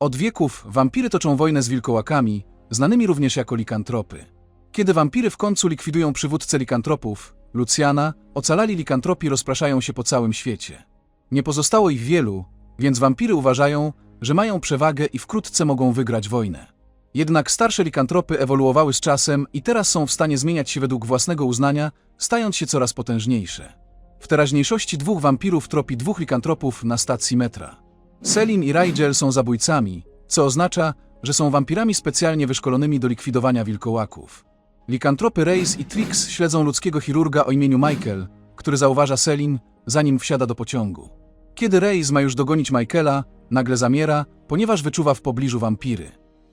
Od wieków wampiry toczą wojnę z wilkołakami, znanymi również jako likantropy. Kiedy wampiry w końcu likwidują przywódcę likantropów, Luciana, ocalali likantropi rozpraszają się po całym świecie. Nie pozostało ich wielu, więc wampiry uważają, że mają przewagę i wkrótce mogą wygrać wojnę. Jednak starsze likantropy ewoluowały z czasem i teraz są w stanie zmieniać się według własnego uznania, stając się coraz potężniejsze. W teraźniejszości dwóch wampirów tropi dwóch likantropów na stacji metra. Selin i Rigel są zabójcami, co oznacza, że są wampirami specjalnie wyszkolonymi do likwidowania wilkołaków. Likantropy Reis i Trix śledzą ludzkiego chirurga o imieniu Michael, który zauważa Selin, zanim wsiada do pociągu. Kiedy Reis ma już dogonić Michaela, nagle zamiera, ponieważ wyczuwa w pobliżu wampiry.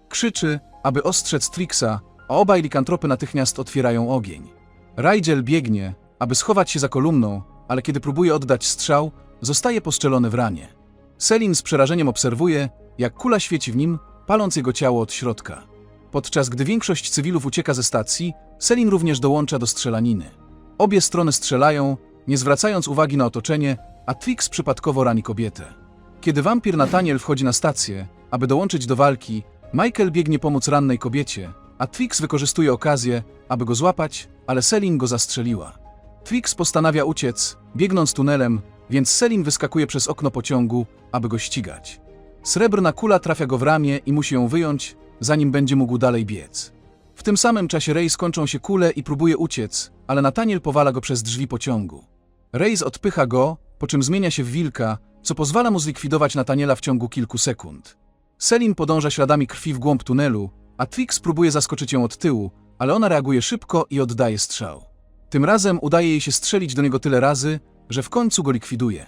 Krzyczy, aby ostrzec Trixa, a obaj likantropy natychmiast otwierają ogień. Rigel biegnie, aby schować się za kolumną, ale kiedy próbuje oddać strzał, zostaje postrzelony w ranie. Selin z przerażeniem obserwuje, jak kula świeci w nim, paląc jego ciało od środka. Podczas gdy większość cywilów ucieka ze stacji, Selin również dołącza do strzelaniny. Obie strony strzelają, nie zwracając uwagi na otoczenie, a Trix przypadkowo rani kobietę. Kiedy wampir Nathaniel wchodzi na stację, aby dołączyć do walki, Michael biegnie pomóc rannej kobiecie, a Trix wykorzystuje okazję, aby go złapać, ale Selin go zastrzeliła. Trix postanawia uciec, biegnąc tunelem, więc Selin wyskakuje przez okno pociągu, aby go ścigać. Srebrna kula trafia go w ramię i musi ją wyjąć, zanim będzie mógł dalej biec. W tym samym czasie Reyes kończą się kule i próbuje uciec, ale Nathaniel powala go przez drzwi pociągu. Reyes odpycha go, po czym zmienia się w wilka, co pozwala mu zlikwidować Nathaniela w ciągu kilku sekund. Selin podąża śladami krwi w głąb tunelu, a Trix próbuje zaskoczyć ją od tyłu, ale ona reaguje szybko i oddaje strzał. Tym razem udaje jej się strzelić do niego tyle razy, że w końcu go likwiduje.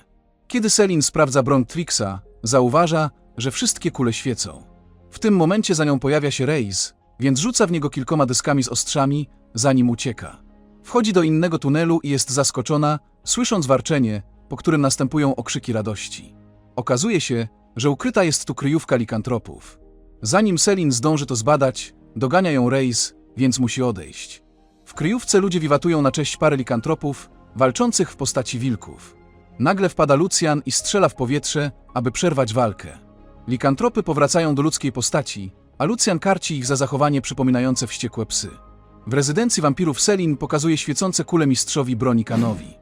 Kiedy Selin sprawdza broń Trixa, zauważa, że wszystkie kule świecą. W tym momencie za nią pojawia się Reis, więc rzuca w niego kilkoma dyskami z ostrzami, zanim ucieka. Wchodzi do innego tunelu i jest zaskoczona, słysząc warczenie, po którym następują okrzyki radości. Okazuje się, że ukryta jest tu kryjówka likantropów. Zanim Selin zdąży to zbadać, dogania ją Reis, więc musi odejść. W kryjówce ludzie wiwatują na cześć pary likantropów, walczących w postaci wilków. Nagle wpada Lucjan i strzela w powietrze, aby przerwać walkę. Likantropy powracają do ludzkiej postaci, a Lucjan karci ich za zachowanie przypominające wściekłe psy. W rezydencji wampirów Selin pokazuje świecące kule mistrzowi broni Kanowi.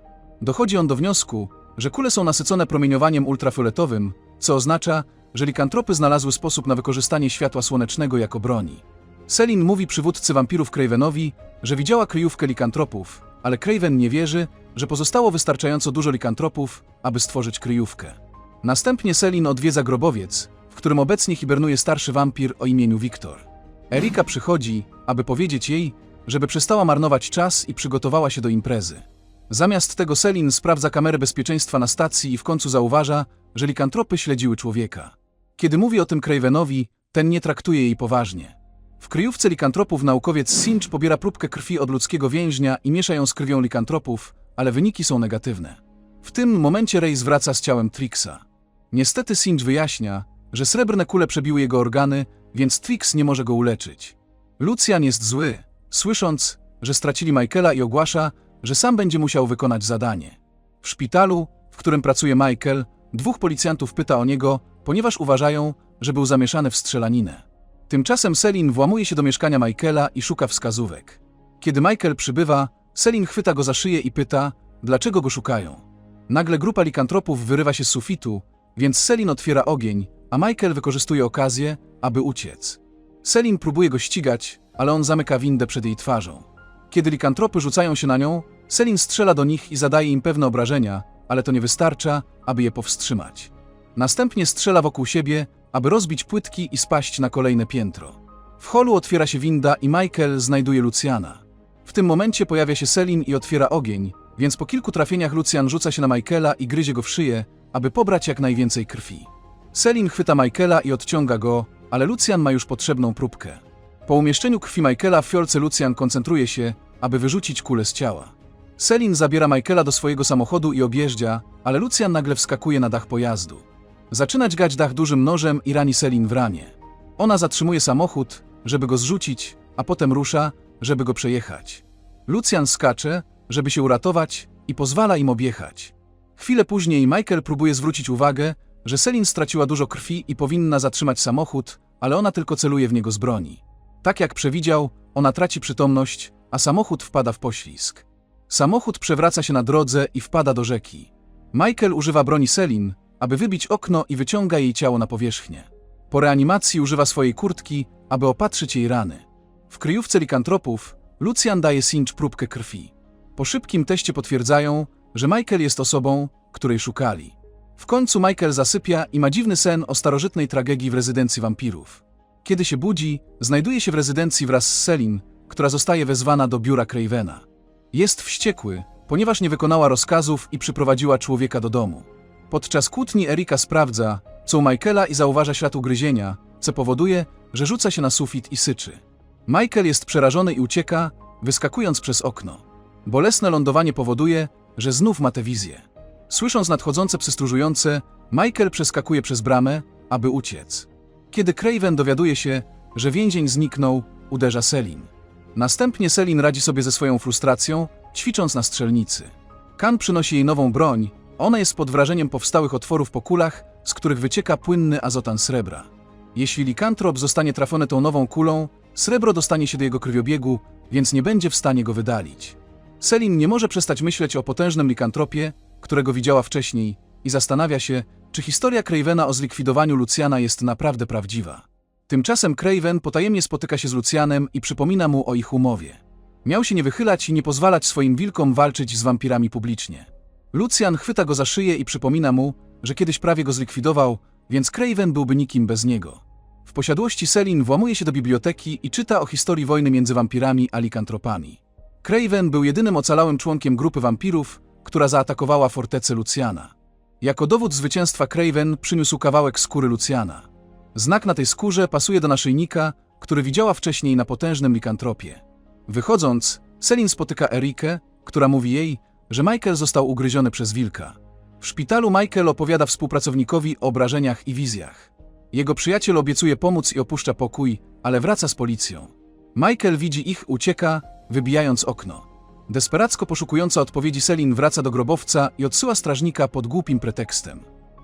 Dochodzi on do wniosku, że kule są nasycone promieniowaniem ultrafioletowym, co oznacza, że likantropy znalazły sposób na wykorzystanie światła słonecznego jako broni. Selin mówi przywódcy wampirów Cravenowi, że widziała kryjówkę likantropów, ale Craven nie wierzy, że pozostało wystarczająco dużo likantropów, aby stworzyć kryjówkę. Następnie Selin odwiedza grobowiec, w którym obecnie hibernuje starszy wampir o imieniu Wiktor. Erika przychodzi, aby powiedzieć jej, żeby przestała marnować czas i przygotowała się do imprezy. Zamiast tego Selin sprawdza kamerę bezpieczeństwa na stacji i w końcu zauważa, że likantropy śledziły człowieka. Kiedy mówi o tym Cravenowi, ten nie traktuje jej poważnie. W kryjówce likantropów naukowiec Sinch pobiera próbkę krwi od ludzkiego więźnia i miesza ją z krwią likantropów, ale wyniki są negatywne. W tym momencie Reyes wraca z ciałem Trixa. Niestety Sinch wyjaśnia, że srebrne kule przebiły jego organy, więc Trix nie może go uleczyć. Lucian jest zły, słysząc, że stracili Michaela i ogłasza, że sam będzie musiał wykonać zadanie. W szpitalu, w którym pracuje Michael, dwóch policjantów pyta o niego, ponieważ uważają, że był zamieszany w strzelaninę. Tymczasem Selin włamuje się do mieszkania Michaela i szuka wskazówek. Kiedy Michael przybywa, Selin chwyta go za szyję i pyta, dlaczego go szukają. Nagle grupa likantropów wyrywa się z sufitu, więc Selin otwiera ogień, a Michael wykorzystuje okazję, aby uciec. Selin próbuje go ścigać, ale on zamyka windę przed jej twarzą. Kiedy likantropy rzucają się na nią, Selin strzela do nich i zadaje im pewne obrażenia, ale to nie wystarcza, aby je powstrzymać. Następnie strzela wokół siebie, aby rozbić płytki i spaść na kolejne piętro. W holu otwiera się winda i Michael znajduje Luciana. W tym momencie pojawia się Selin i otwiera ogień, więc po kilku trafieniach Lucian rzuca się na Michaela i gryzie go w szyję, aby pobrać jak najwięcej krwi. Selin chwyta Michaela i odciąga go, ale Lucian ma już potrzebną próbkę. Po umieszczeniu krwi Michaela w fiolce Lucian koncentruje się, aby wyrzucić kulę z ciała. Selin zabiera Michaela do swojego samochodu i objeżdża, ale Lucian nagle wskakuje na dach pojazdu. Zaczyna dźgać dach dużym nożem i rani Selin w ramię. Ona zatrzymuje samochód, żeby go zrzucić, a potem rusza, żeby go przejechać. Lucian skacze, żeby się uratować i pozwala im objechać. Chwilę później Michael próbuje zwrócić uwagę, że Selin straciła dużo krwi i powinna zatrzymać samochód, ale ona tylko celuje w niego z broni. Tak jak przewidział, ona traci przytomność, a samochód wpada w poślizg. Samochód przewraca się na drodze i wpada do rzeki. Michael używa broni Selin, aby wybić okno i wyciąga jej ciało na powierzchnię. Po reanimacji używa swojej kurtki, aby opatrzyć jej rany. W kryjówce likantropów Lucian daje Sinch próbkę krwi. Po szybkim teście potwierdzają, że Michael jest osobą, której szukali. W końcu Michael zasypia i ma dziwny sen o starożytnej tragedii w rezydencji wampirów. Kiedy się budzi, znajduje się w rezydencji wraz z Selin, która zostaje wezwana do biura Cravena. Jest wściekły, ponieważ nie wykonała rozkazów i przyprowadziła człowieka do domu. Podczas kłótni Erika sprawdza, co u Michaela i zauważa ślad ugryzienia, co powoduje, że rzuca się na sufit i syczy. Michael jest przerażony i ucieka, wyskakując przez okno. Bolesne lądowanie powoduje, że znów ma tę wizję. Słysząc nadchodzące psy stróżujące, Michael przeskakuje przez bramę, aby uciec. Kiedy Craven dowiaduje się, że więzień zniknął, uderza Selin. Następnie Selin radzi sobie ze swoją frustracją, ćwicząc na strzelnicy. Kan przynosi jej nową broń, ona jest pod wrażeniem powstałych otworów po kulach, z których wycieka płynny azotan srebra. Jeśli likantrop zostanie trafiony tą nową kulą, srebro dostanie się do jego krwiobiegu, więc nie będzie w stanie go wydalić. Selin nie może przestać myśleć o potężnym likantropie, którego widziała wcześniej, i zastanawia się, czy historia Cravena o zlikwidowaniu Luciana jest naprawdę prawdziwa. Tymczasem Craven potajemnie spotyka się z Lucianem i przypomina mu o ich umowie. Miał się nie wychylać i nie pozwalać swoim wilkom walczyć z wampirami publicznie. Lucian chwyta go za szyję i przypomina mu, że kiedyś prawie go zlikwidował, więc Craven byłby nikim bez niego. W posiadłości Selin włamuje się do biblioteki i czyta o historii wojny między wampirami a likantropami. Craven był jedynym ocalałym członkiem grupy wampirów, która zaatakowała fortecę Luciana. Jako dowód zwycięstwa Craven przyniósł kawałek skóry Luciana. Znak na tej skórze pasuje do naszyjnika, który widziała wcześniej na potężnym likantropie. Wychodząc, Selin spotyka Erikę, która mówi jej, że Michael został ugryziony przez wilka. W szpitalu Michael opowiada współpracownikowi o obrażeniach i wizjach. Jego przyjaciel obiecuje pomóc i opuszcza pokój, ale wraca z policją. Michael widzi ich, ucieka, wybijając okno. Desperacko poszukująca odpowiedzi Selin wraca do grobowca i odsyła strażnika pod głupim pretekstem.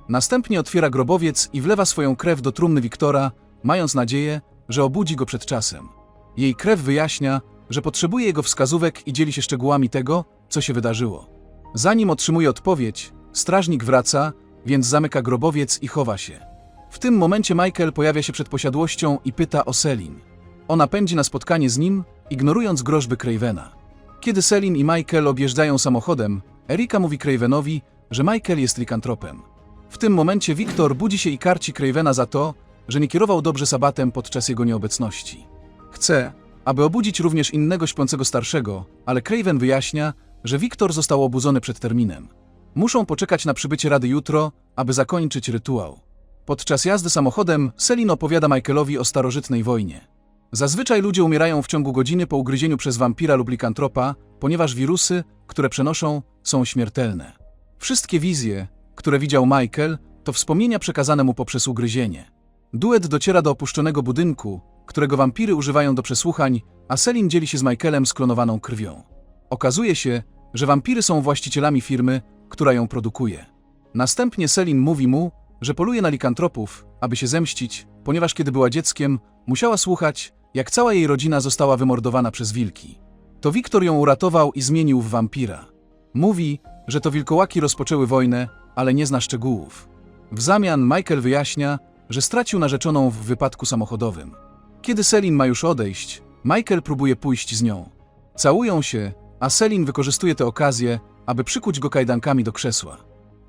Następnie otwiera grobowiec i wlewa swoją krew do trumny Wiktora, mając nadzieję, że obudzi go przed czasem. Jej krew wyjaśnia, że potrzebuje jego wskazówek i dzieli się szczegółami tego, co się wydarzyło. Zanim otrzymuje odpowiedź, strażnik wraca, więc zamyka grobowiec i chowa się. W tym momencie Michael pojawia się przed posiadłością i pyta o Selin. Ona pędzi na spotkanie z nim, ignorując groźby Cravena. Kiedy Selin i Michael objeżdżają samochodem, Erika mówi Cravenowi, że Michael jest likantropem. W tym momencie Wiktor budzi się i karci Cravena za to, że nie kierował dobrze sabatem podczas jego nieobecności. Chce, aby obudzić również innego śpiącego starszego, ale Craven wyjaśnia, że Wiktor został obudzony przed terminem. Muszą poczekać na przybycie rady jutro, aby zakończyć rytuał. Podczas jazdy samochodem Selin opowiada Michaelowi o starożytnej wojnie. Zazwyczaj ludzie umierają w ciągu godziny po ugryzieniu przez wampira lub likantropa, ponieważ wirusy, które przenoszą, są śmiertelne. Wszystkie wizje, które widział Michael, to wspomnienia przekazane mu poprzez ugryzienie. Duet dociera do opuszczonego budynku, którego wampiry używają do przesłuchań, a Selin dzieli się z Michaelem sklonowaną krwią. Okazuje się, że wampiry są właścicielami firmy, która ją produkuje. Następnie Selin mówi mu, że poluje na likantropów, aby się zemścić, ponieważ kiedy była dzieckiem, musiała słuchać, jak cała jej rodzina została wymordowana przez wilki. To Wiktor ją uratował i zmienił w wampira. Mówi, że to wilkołaki rozpoczęły wojnę, ale nie zna szczegółów. W zamian Michael wyjaśnia, że stracił narzeczoną w wypadku samochodowym. Kiedy Selin ma już odejść, Michael próbuje pójść z nią. Całują się, a Selin wykorzystuje tę okazję, aby przykuć go kajdankami do krzesła.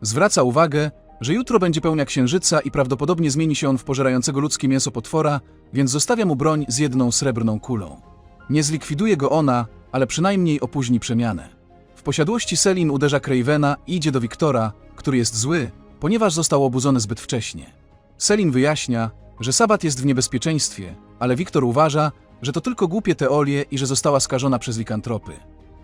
Zwraca uwagę, że jutro będzie pełnia księżyca i prawdopodobnie zmieni się on w pożerającego ludzkie mięso potwora, więc zostawia mu broń z jedną srebrną kulą. Nie zlikwiduje go ona, ale przynajmniej opóźni przemianę. W posiadłości Selin uderza Cravena i idzie do Wiktora, który jest zły, ponieważ został obudzony zbyt wcześnie. Selin wyjaśnia, że Sabat jest w niebezpieczeństwie, ale Wiktor uważa, że to tylko głupie teorie i że została skażona przez likantropy.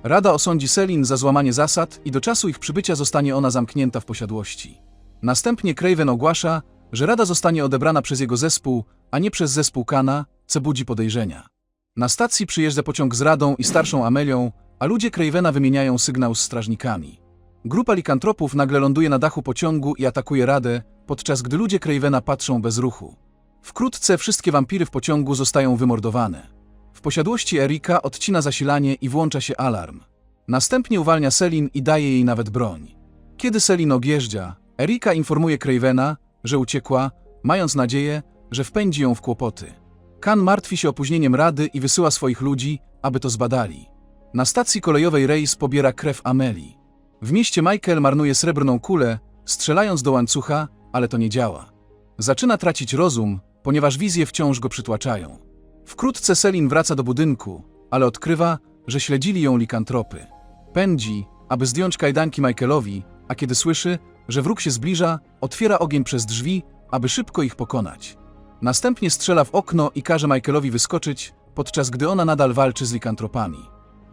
Rada osądzi Selin za złamanie zasad i do czasu ich przybycia zostanie ona zamknięta w posiadłości. Następnie Craven ogłasza, że rada zostanie odebrana przez jego zespół, a nie przez zespół Kana, co budzi podejrzenia. Na stacji przyjeżdża pociąg z radą i starszą Amelią, a ludzie Cravena wymieniają sygnał z strażnikami. Grupa likantropów nagle ląduje na dachu pociągu i atakuje Radę, podczas gdy ludzie Cravena patrzą bez ruchu. Wkrótce wszystkie wampiry w pociągu zostają wymordowane. W posiadłości Erika odcina zasilanie i włącza się alarm. Następnie uwalnia Selin i daje jej nawet broń. Kiedy Selin ogjeżdża, Erika informuje Cravena, że uciekła, mając nadzieję, że wpędzi ją w kłopoty. Kan martwi się opóźnieniem rady i wysyła swoich ludzi, aby to zbadali. Na stacji kolejowej Reis pobiera krew Ameli. W mieście Michael marnuje srebrną kulę, strzelając do łańcucha, ale to nie działa. Zaczyna tracić rozum, ponieważ wizje wciąż go przytłaczają. Wkrótce Selin wraca do budynku, ale odkrywa, że śledzili ją likantropy. Pędzi, aby zdjąć kajdanki Michaelowi, a kiedy słyszy, że wróg się zbliża, otwiera ogień przez drzwi, aby szybko ich pokonać. Następnie strzela w okno i każe Michaelowi wyskoczyć, podczas gdy ona nadal walczy z likantropami.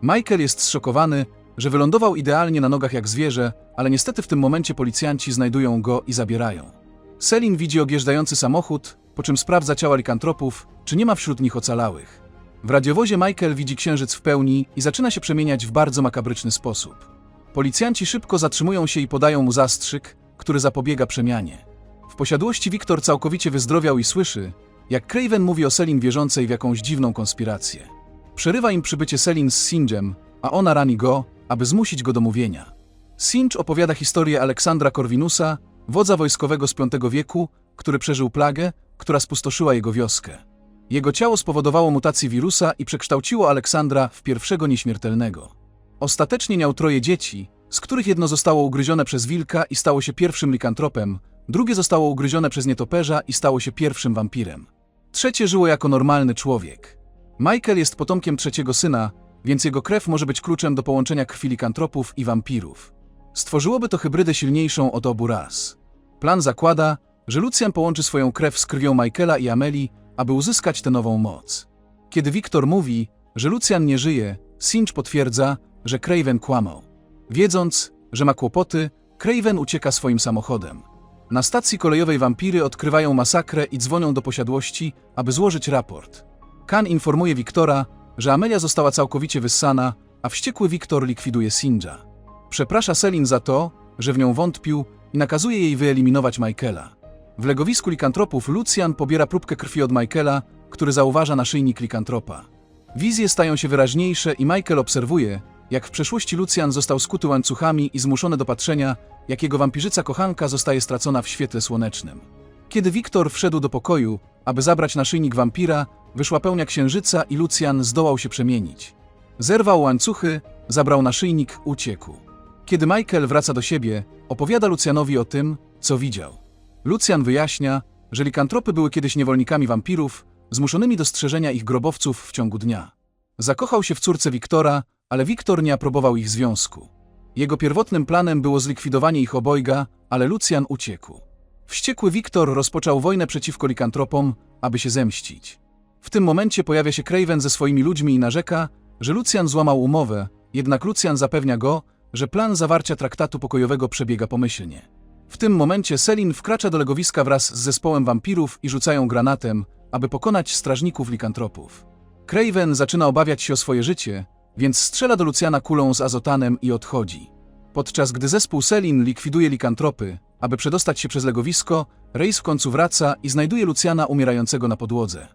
Michael jest zszokowany, że wylądował idealnie na nogach jak zwierzę, ale niestety w tym momencie policjanci znajdują go i zabierają. Selin widzi ogjeżdżający samochód, po czym sprawdza ciała likantropów, czy nie ma wśród nich ocalałych. W radiowozie Michael widzi księżyc w pełni i zaczyna się przemieniać w bardzo makabryczny sposób. Policjanci szybko zatrzymują się i podają mu zastrzyk, który zapobiega przemianie. W posiadłości Wiktor całkowicie wyzdrowiał i słyszy, jak Craven mówi o Selin wierzącej w jakąś dziwną konspirację. Przerywa im przybycie Selin z Singem, a ona rani go, aby zmusić go do mówienia. Singe opowiada historię Aleksandra Corvinusa, wodza wojskowego z V wieku, który przeżył plagę, która spustoszyła jego wioskę. Jego ciało spowodowało mutację wirusa i przekształciło Aleksandra w pierwszego nieśmiertelnego. Ostatecznie miał troje dzieci, z których jedno zostało ugryzione przez wilka i stało się pierwszym likantropem, drugie zostało ugryzione przez nietoperza i stało się pierwszym wampirem. Trzecie żyło jako normalny człowiek. Michael jest potomkiem trzeciego syna, więc jego krew może być kluczem do połączenia krwi likantropów i wampirów. Stworzyłoby to hybrydę silniejszą od obu ras. Plan zakłada, że Lucian połączy swoją krew z krwią Michaela i Ameli, aby uzyskać tę nową moc. Kiedy Wiktor mówi, że Lucian nie żyje, Singe potwierdza, że Craven kłamał. Wiedząc, że ma kłopoty, Craven ucieka swoim samochodem. Na stacji kolejowej wampiry odkrywają masakrę i dzwonią do posiadłości, aby złożyć raport. Kan informuje Wiktora, że Amelia została całkowicie wyssana, a wściekły Wiktor likwiduje Sinja. Przeprasza Selin za to, że w nią wątpił i nakazuje jej wyeliminować Michaela. W legowisku likantropów Lucian pobiera próbkę krwi od Michaela, który zauważa naszyjnik likantropa. Wizje stają się wyraźniejsze i Michael obserwuje, jak w przeszłości Lucian został skuty łańcuchami i zmuszony do patrzenia, jak jego wampirzyca kochanka zostaje stracona w świetle słonecznym. Kiedy Wiktor wszedł do pokoju, aby zabrać naszyjnik wampira, wyszła pełnia księżyca i Lucian zdołał się przemienić. Zerwał łańcuchy, zabrał naszyjnik, uciekł. Kiedy Michael wraca do siebie, opowiada Lucianowi o tym, co widział. Lucian wyjaśnia, że likantropy były kiedyś niewolnikami wampirów, zmuszonymi do strzeżenia ich grobowców w ciągu dnia. Zakochał się w córce Wiktora, ale Wiktor nie aprobował ich związku. Jego pierwotnym planem było zlikwidowanie ich obojga, ale Lucian uciekł. Wściekły Wiktor rozpoczął wojnę przeciwko likantropom, aby się zemścić. W tym momencie pojawia się Craven ze swoimi ludźmi i narzeka, że Lucian złamał umowę, jednak Lucian zapewnia go, że plan zawarcia traktatu pokojowego przebiega pomyślnie. W tym momencie Selin wkracza do legowiska wraz z zespołem wampirów i rzucają granatem, aby pokonać strażników likantropów. Craven zaczyna obawiać się o swoje życie, więc strzela do Luciana kulą z azotanem i odchodzi. Podczas gdy zespół Selin likwiduje likantropy, aby przedostać się przez legowisko, Reis w końcu wraca i znajduje Luciana umierającego na podłodze.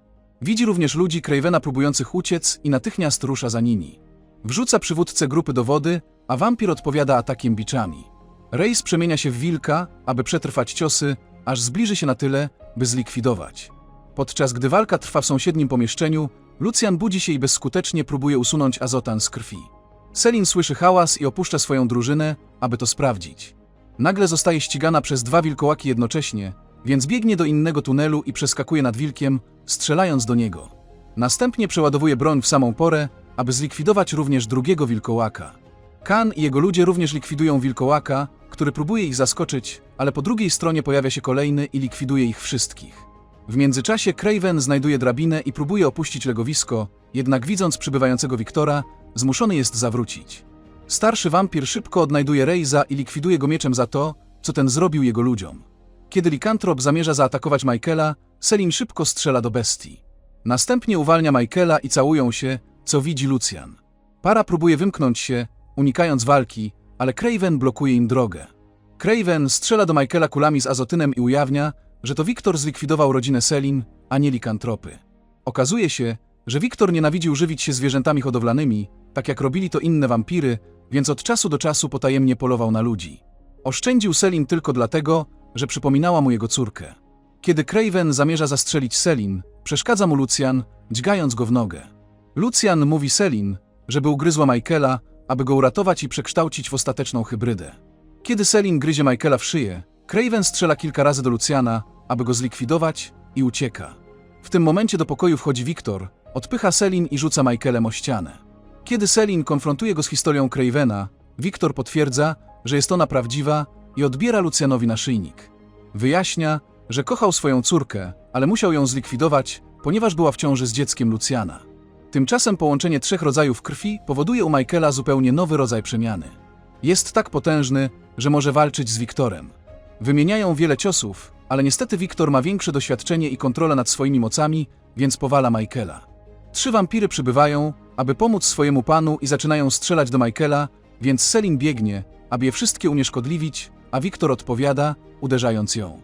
Widzi również ludzi Cravena próbujących uciec i natychmiast rusza za nimi. Wrzuca przywódcę grupy do wody, a wampir odpowiada atakiem biczami. Reis przemienia się w wilka, aby przetrwać ciosy, aż zbliży się na tyle, by zlikwidować. Podczas gdy walka trwa w sąsiednim pomieszczeniu, Lucian budzi się i bezskutecznie próbuje usunąć azotan z krwi. Selin słyszy hałas i opuszcza swoją drużynę, aby to sprawdzić. Nagle zostaje ścigana przez dwa wilkołaki jednocześnie, więc biegnie do innego tunelu i przeskakuje nad wilkiem, strzelając do niego. Następnie przeładowuje broń w samą porę, aby zlikwidować również drugiego wilkołaka. Kan i jego ludzie również likwidują wilkołaka, który próbuje ich zaskoczyć, ale po drugiej stronie pojawia się kolejny i likwiduje ich wszystkich. W międzyczasie Craven znajduje drabinę i próbuje opuścić legowisko, jednak widząc przybywającego Wiktora, zmuszony jest zawrócić. Starszy wampir szybko odnajduje Reiza i likwiduje go mieczem za to, co ten zrobił jego ludziom. Kiedy likantrop zamierza zaatakować Michaela, Selin szybko strzela do bestii. Następnie uwalnia Michaela i całują się, co widzi Lucian. Para próbuje wymknąć się, unikając walki, ale Craven blokuje im drogę. Craven strzela do Michaela kulami z azotynem i ujawnia, że to Wiktor zlikwidował rodzinę Selin, a nie likantropy. Okazuje się, że Wiktor nienawidził żywić się zwierzętami hodowlanymi, tak jak robili to inne wampiry, więc od czasu do czasu potajemnie polował na ludzi. Oszczędził Selin tylko dlatego, że przypominała mu jego córkę. Kiedy Craven zamierza zastrzelić Selin, przeszkadza mu Lucian, dźgając go w nogę. Lucian mówi Selin, żeby ugryzła Michaela, aby go uratować i przekształcić w ostateczną hybrydę. Kiedy Selin gryzie Michaela w szyję, Craven strzela kilka razy do Luciana, aby go zlikwidować i ucieka. W tym momencie do pokoju wchodzi Wiktor, odpycha Selin i rzuca Michaelem o ścianę. Kiedy Selin konfrontuje go z historią Cravena, Wiktor potwierdza, że jest ona prawdziwa i odbiera Lucianowi naszyjnik. Wyjaśnia, że kochał swoją córkę, ale musiał ją zlikwidować, ponieważ była w ciąży z dzieckiem Luciana. Tymczasem połączenie trzech rodzajów krwi powoduje u Michaela zupełnie nowy rodzaj przemiany. Jest tak potężny, że może walczyć z Wiktorem. Wymieniają wiele ciosów, ale niestety Wiktor ma większe doświadczenie i kontrolę nad swoimi mocami, więc powala Michaela. Trzy wampiry przybywają, aby pomóc swojemu panu i zaczynają strzelać do Michaela, więc Selin biegnie, aby je wszystkie unieszkodliwić, a Wiktor odpowiada, uderzając ją.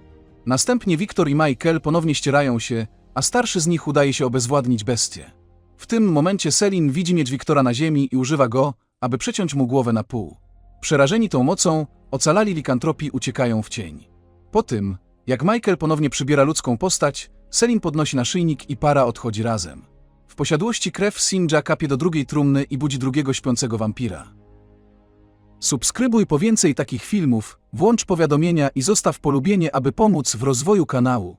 Następnie Wiktor i Michael ponownie ścierają się, a starszy z nich udaje się obezwładnić bestię. W tym momencie Selin widzi miecz Wiktora na ziemi i używa go, aby przeciąć mu głowę na pół. Przerażeni tą mocą, ocalali likantropi uciekają w cień. Po tym, jak Michael ponownie przybiera ludzką postać, Selin podnosi naszyjnik i para odchodzi razem. W posiadłości krew Sinja kapie do drugiej trumny i budzi drugiego śpiącego wampira. Subskrybuj po więcej takich filmów, włącz powiadomienia i zostaw polubienie, aby pomóc w rozwoju kanału.